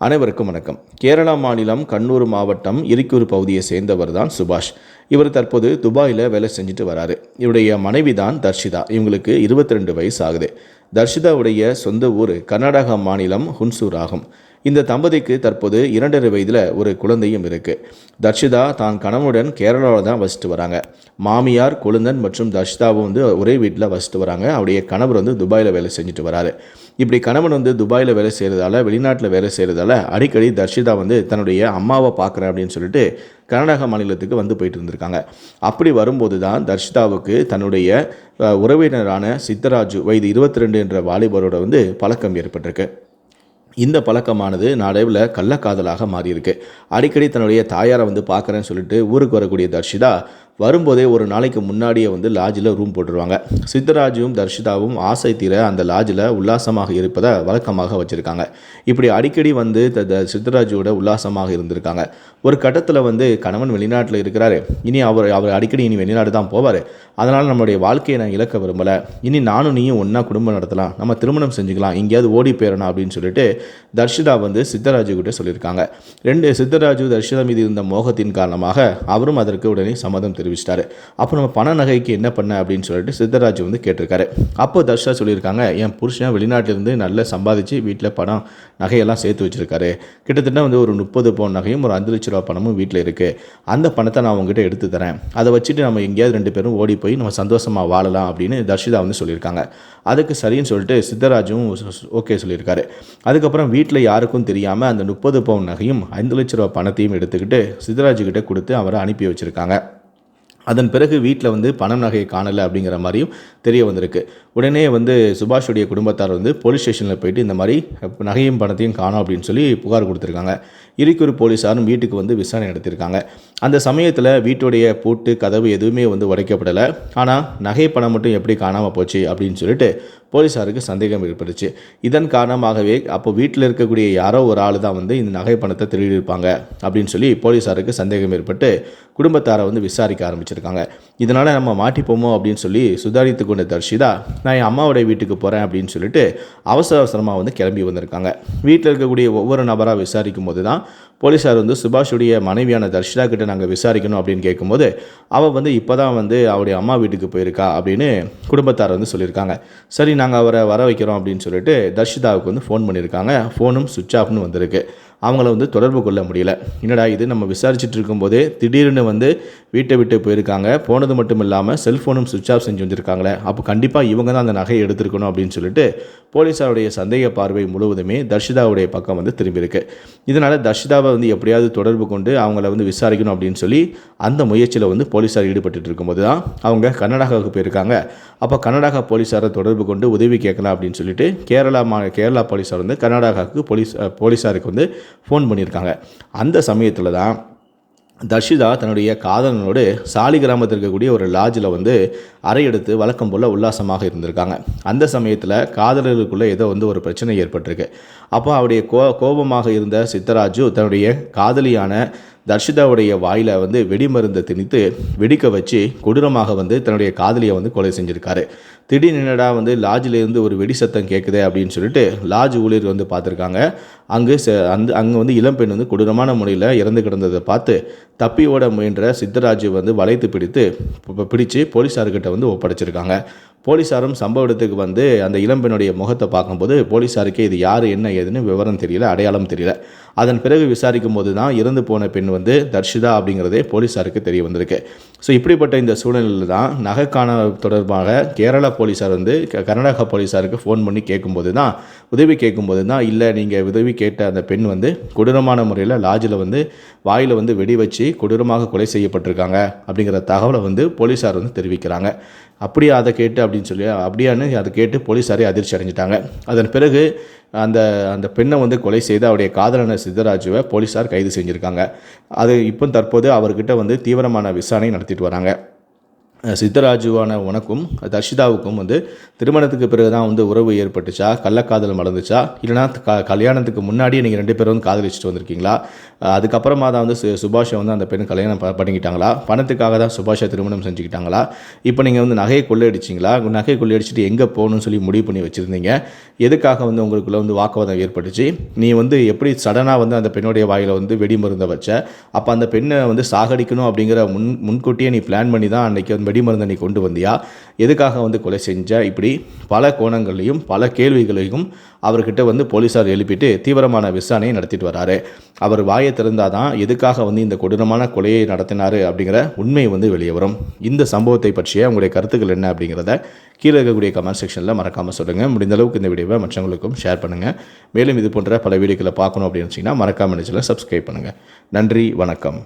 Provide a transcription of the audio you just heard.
அனைவருக்கும் வணக்கம். கேரளா மாநிலம் கண்ணூர் மாவட்டம் இரிக்கூர் பகுதியை சேர்ந்தவர் தான் சுபாஷ். இவர் தற்போது துபாயில் வேலை செஞ்சுட்டு வராரு. இவருடைய மனைவி தான் தர்ஷிதா. இவங்களுக்கு 22 ரெண்டு வயசு ஆகுது. தர்ஷிதாவுடைய சொந்த ஊர் கர்நாடகா மாநிலம் ஹுன்சூர் ஆகும். இந்த தம்பதிக்கு தற்போது இரண்டரை வயதில் ஒரு குழந்தையும் இருக்குது தர்ஷிதா தான் கணவனுடன் கேரளாவில் தான் வசித்து வராங்க. மாமியார் கொழுந்தன் மற்றும் தர்ஷிதாவும் வந்து ஒரே வீட்டில் வசித்து வராங்க. அவருடைய கணவர் வந்து துபாயில் வேலை செஞ்சுட்டு வராரு. இப்படி கணவன் வந்து துபாயில் வேலை செய்கிறதால வெளிநாட்டில் வேலை செய்கிறதால அடிக்கடி தர்ஷிதா வந்து தன்னுடைய அம்மாவை பார்க்குறேன் அப்படின்னு சொல்லிட்டு கர்நாடக மாநிலத்துக்கு வந்து போயிட்டு இருந்திருக்காங்க. அப்படி வரும்போது தான் தர்ஷிதாவுக்கு தன்னுடைய உறவினரான சித்தராஜு வயது இருபத்தி ரெண்டு என்ற வாலிபரோட வந்து பழக்கம் ஏற்பட்டிருக்கு. இந்த பழக்கமானது நாளடைவில் கள்ளக்காதலாக மாறியிருக்கு. அடிக்கடி தன்னுடைய தாயாரை வந்து பார்க்குறேன்னு சொல்லிட்டு ஊருக்கு வரக்கூடிய தர்ஷிதா வரும்போதே ஒரு நாளைக்கு முன்னாடியே வந்து லாட்ஜில் ரூம் போட்டுருவாங்க. சித்தராஜும் தர்ஷிதாவும் ஆசை தீர அந்த லாட்ஜில் உல்லாசமாக இருப்பதை வழக்கமாக வச்சுருக்காங்க. இப்படி அடிக்கடி வந்து த- த- உல்லாசமாக இருந்திருக்காங்க. ஒரு கட்டத்தில் வந்து கணவன் வெளிநாட்டில் இருக்கிறாரு. இனி அவர் அவர் அடிக்கடி இனி வெளிநாடு தான் போவார். அதனால் நம்மளுடைய வாழ்க்கையை நான் இழக்க விரும்பலை. இனி நானும் நீயும் ஒன்றா குடும்பம் நடத்தலாம். நம்ம திருமணம் செஞ்சுக்கலாம். எங்கேயாவது ஓடி போயிடணும் அப்படின்னு சொல்லிட்டு தர்ஷிதா வந்து சித்தராஜு கிட்ட சொல்லியிருக்காங்க. ரெண்டு சித்தராஜு தர்ஷிதா மீது இருந்த மோகத்தின் காரணமாக அவரும் அதற்கு உடனே சம்மதம் தெரிவிச்சிட்டாரு. அப்போ நம்ம பண நகைக்கு என்ன பண்ண அப்படின்னு சொல்லிட்டு சித்தராஜ் வந்து கேட்டிருக்காரு. அப்போ தர்ஷா சொல்லியிருக்காங்க என் புருஷன் வெளிநாட்டிலிருந்து நல்லா சம்பாதிச்சு வீட்டில் பணம் நகையெல்லாம் சேர்த்து வச்சிருக்காரு. கிட்டத்தட்ட வந்து ஒரு முப்பது பவுன் நகையும் ஒரு அஞ்சு லட்ச ரூபா பணமும் வீட்டில் இருக்குது அந்த பணத்தை நான் உங்ககிட்ட எடுத்து தரேன். அதை வச்சுட்டு நம்ம எங்கேயாவது ரெண்டு பேரும் ஓடி போய் நம்ம சந்தோஷமாக வாழலாம் அப்படின்னு தர்ஷிதா வந்து சொல்லியிருக்காங்க. அதுக்கு சரின்னு சொல்லிட்டு சித்தராஜும் ஓகே சொல்லியிருக்காரு. அதுக்கப்புறம் வீட்டில் யாருக்கும் தெரியாமல் அந்த முப்பது பவுன் நகையும் ஐந்து லட்ச ரூபா பணத்தையும் எடுத்துக்கிட்டு சித்தராஜு கிட்ட கொடுத்து அவரை அனுப்பி வச்சுருக்காங்க. அதன் பிறகு வீட்டில் வந்து பணம் நகையை காணலை அப்படிங்கிற மாதிரியும் தெரிய வந்திருக்கு. உடனே வந்து சுபாஷுடைய குடும்பத்தார் வந்து போலீஸ் ஸ்டேஷனில் போயிட்டு இந்த மாதிரி நகையும் பணத்தையும் காணும் அப்படின்னு சொல்லி புகார் கொடுத்துருக்காங்க. இரிக்கூர் போலீஸாரும் வீட்டுக்கு வந்து விசாரணை நடத்தியிருக்காங்க. அந்த சமயத்தில் வீட்டுடைய பூட்டு கதவு எதுவுமே வந்து உடைக்கப்படலை. ஆனால் நகை பணம் மட்டும் எப்படி காணாமல் போச்சு அப்படின்னு சொல்லிட்டு போலீஸாருக்கு சந்தேகம் ஏற்பட்டுச்சு. இதன் காரணமாகவே அப்போ வீட்டில் இருக்கக்கூடிய யாரோ ஒரு ஆள் தான் வந்து இந்த நகை பணத்தை திருடியிருப்பாங்க அப்படின்னு சொல்லி போலீஸாருக்கு சந்தேகம் ஏற்பட்டு குடும்பத்தாரை வந்து விசாரிக்க ஆரம்பிச்சிருக்காங்க. இதனால் நம்ம மாட்டிப்போமோ அப்படின்னு சொல்லி சுதாரித்து கொண்ட தர்ஷிதா நான் என் அம்மாவுடைய வீட்டுக்கு போகிறேன் அப்படின்னு சொல்லிட்டு அவசர அவசரமாக வந்து கிளம்பி வந்திருக்காங்க. வீட்டில் இருக்கக்கூடிய ஒவ்வொரு நபராக விசாரிக்கும் போது தான் போலீஸார் வந்து சுபாஷுடைய மனைவியான தர்ஷிதா கிட்ட நாங்கள் விசாரிக்கணும் அப்படின்னு கேட்கும்போது அவள் வந்து இப்போ தான் வந்து அவருடைய அம்மா வீட்டுக்கு போயிருக்கா அப்படின்னு குடும்பத்தார் வந்து சொல்லியிருக்காங்க. சரி நாங்கள் அவரை வர வைக்கிறோம் அப்படின்னு சொல்லிட்டு தர்ஷிதாவுக்கு வந்து ஃபோன் பண்ணியிருக்காங்க. ஃபோனும் சுவிட்ச் ஆஃப்னு வந்திருக்கு. அவங்கள வந்து தொடர்பு கொள்ள முடியல. என்னடா இது? நம்ம விசாரிச்சுட்டு இருக்கும்போதே திடீர்னு வந்து வீட்டை விட்டு போயிருக்காங்க. போனது மட்டும் இல்லாமல் செல்ஃபோனும் சுவிட்ச் ஆஃப் செஞ்சு வந்திருக்காங்களே. அப்போ கண்டிப்பாக இவங்க தான் அந்த நகையை எடுத்திருக்கணும் அப்படின்னு சொல்லிட்டு போலீஸாருடைய சந்தேக பார்வை முழுவதுமே தர்ஷிதாவுடைய பக்கம் வந்து திரும்பியிருக்கு. இதனால் தர்ஷிதாவை வந்து எப்படியாவது தொடர்பு கொண்டு அவங்கள வந்து விசாரிக்கணும் அப்படின்னு சொல்லி அந்த முயற்சியில் வந்து போலீஸார் ஈடுபட்டு இருக்கும்போது தான் அவங்க கர்நாடகாவுக்கு போயிருக்காங்க. அப்போ கர்நாடகா போலீஸாரை தொடர்பு கொண்டு உதவி கேட்கலாம் அப்படின்னு சொல்லிட்டு கேரளா மா கேரளா போலீஸார் வந்து கர்நாடகாவுக்கு போலீஸ் போலீஸாருக்கு வந்து ஃபோன் பண்ணியிருக்காங்க. அந்த சமயத்தில் தான் தர்ஷிதா தன்னுடைய காதலனோடு சாலி கிராமத்தில் இருக்கக்கூடிய ஒரு லாட்ஜில் வந்து அறை எடுத்து வழக்கம் போல் உல்லாசமாக இருந்திருக்காங்க. அந்த சமயத்தில் காதலர்களுக்குள்ளே ஏதோ வந்து ஒரு பிரச்சனை ஏற்பட்டிருக்கு. அப்போ அவருடைய கோ கோபமாக இருந்த சித்தராஜு தன்னுடைய காதலியான தர்ஷிதாவுடைய வாயில் வந்து வெடிமருந்தை திணித்து வெடிக்க வச்சு கொடூரமாக வந்து தன்னுடைய காதலியை வந்து கொலை செஞ்சிருக்காரு. திடீர்னுடா வந்து லாட்ஜிலேருந்து ஒரு வெடி சத்தம் கேட்குதே அப்படின்னு சொல்லிட்டு லாட்ஜ் ஊழியர் வந்து பார்த்துருக்காங்க. அங்கு ச- அந்த அங்கே வந்து இளம்பெண் வந்து கொடூரமான முறையில் இறந்து கிடந்ததை பார்த்து தப்பி ஓட முயன்ற சித்தராஜை வந்து வளைத்து பிடித்து பிடித்து பிடிச்சு போலீஸார்கிட்ட வந்து ஒப்படைச்சிருக்காங்க. போலீஸாரும் சம்பவ இடத்துக்கு வந்து அந்த இளம்பெண்ணுடைய முகத்தை பார்க்கும்போது போலீஸாருக்கே இது யார் என்ன ஏதுன்னு விவரம் தெரியல அடையாளம் தெரியல. அதன் பிறகு விசாரிக்கும் போது தான் இறந்து போன பெண் வந்து தர்ஷிதா அப்படிங்கிறதே போலீஸாருக்கு தெரிய வந்திருக்கு. ஸோ இப்படிப்பட்ட இந்த சூழ்நிலையில் தான் நகைக்கான தொடர்பாக கேரளா போலீஸார் வந்து க- கர்நாடகா போலீஸாருக்கு ஃபோன் பண்ணி கேட்கும்போது தான் உதவி கேட்கும்போது தான் இல்லை நீங்கள் உதவி கேட்ட அந்த பெண் வந்து கொடூரமான முறையில் லாட்ஜில் வந்து வாயில் வந்து வெடி வச்சு கொடூரமாக கொலை செய்யப்பட்டிருக்காங்க. அப்படிங்கிற தகவலை வந்து போலீஸார் வந்து தெரிவிக்கிறாங்க. அப்படி அதை கேட்டு அப்படி அப்படின்னு சொல்லி அப்படியான்னு அதை கேட்டு போலீஸாரே அதிர்ச்சி அடைஞ்சிட்டாங்க. அதன் பிறகு அந்த அந்த பெண்ணை வந்து கொலை செய்து அவருடைய காதலன சித்தராஜுவை போலீஸார் கைது செஞ்சுருக்காங்க. அது இப்போ தற்போது அவர்கிட்ட வந்து தீவிரமான விசாரணை நடத்திட்டு வராங்க. சித்தராஜுவான உனக்கும் தர்ஷிதாவுக்கும் வந்து திருமணத்துக்கு பிறகு தான் வந்து உறவு ஏற்பட்டுச்சா? கள்ளக்காதல் மலர்ந்துச்சா? இல்லைனா க கல்யாணத்துக்கு முன்னாடியே நீங்கள் ரெண்டு பேரும் வந்து காதலிச்சுட்டு வந்திருக்கீங்களா? அதுக்கப்புறமா தான் வந்து சு சுபாஷை வந்து அந்த பெண் கல்யாணம் பண்ணிக்கிட்டாங்களா? பணத்துக்காக தான் சுபாஷை திருமணம் செஞ்சுக்கிட்டாங்களா? இப்போ நீங்கள் வந்து நகையை கொள்ளையடிச்சிங்களா? நகையை கொள்ளையடிச்சிட்டு எங்கே போகணும்னு சொல்லி முடிவு பண்ணி வச்சுருந்தீங்க. எதுக்காக வந்து உங்களுக்குள்ள வந்து வாக்குவாதம் ஏற்பட்டுச்சு? நீ வந்து எப்படி சடனாக வந்து அந்த பெண்ணுடைய வாயில் வந்து வெடி மருந்தை வச்ச? அப்போ அந்த பெண்ணை வந்து சாகடிக்கணும் அப்படிங்கிற முன் முன்கூட்டியே நீ பிளான் பண்ணி தான் அன்றைக்கி வந்து வெடிமருந்தனை நீ கொண்டு வந்தியா? எதுக்காக வந்து கொலை செஞ்ச? இப்படி பல கோணங்களையும் பல கேள்விகளையும் அவர்கிட்ட வந்து போலீஸார் எழுப்பிட்டு தீவிரமான விசாரணையை நடத்திட்டு வராரு. அவர் வாயை திறந்தால் தான் எதுக்காக வந்து இந்த கொடூரமான கொலையை நடத்தினாரு அப்படிங்கிற உண்மை வந்து வெளியே வரும். இந்த சம்பவத்தை பற்றிய உங்களுடைய கருத்துக்கள் என்ன அப்படிங்கிறத கீழே இருக்கக்கூடிய கமெண்ட் செக்ஷனில் மறக்காமல் சொல்லுங்கள் முடிந்த அளவுக்கு இந்த வீடியோவை மற்றவங்களுக்கும் ஷேர் பண்ணுங்கள் மேலும் இது போன்ற பல வீடியோக்களை பார்க்கணும் அப்படின்னு வச்சிங்கன்னா மறக்காமல் நினச்சில் சப்ஸ்கிரைப் பண்ணுங்கள் நன்றி வணக்கம்.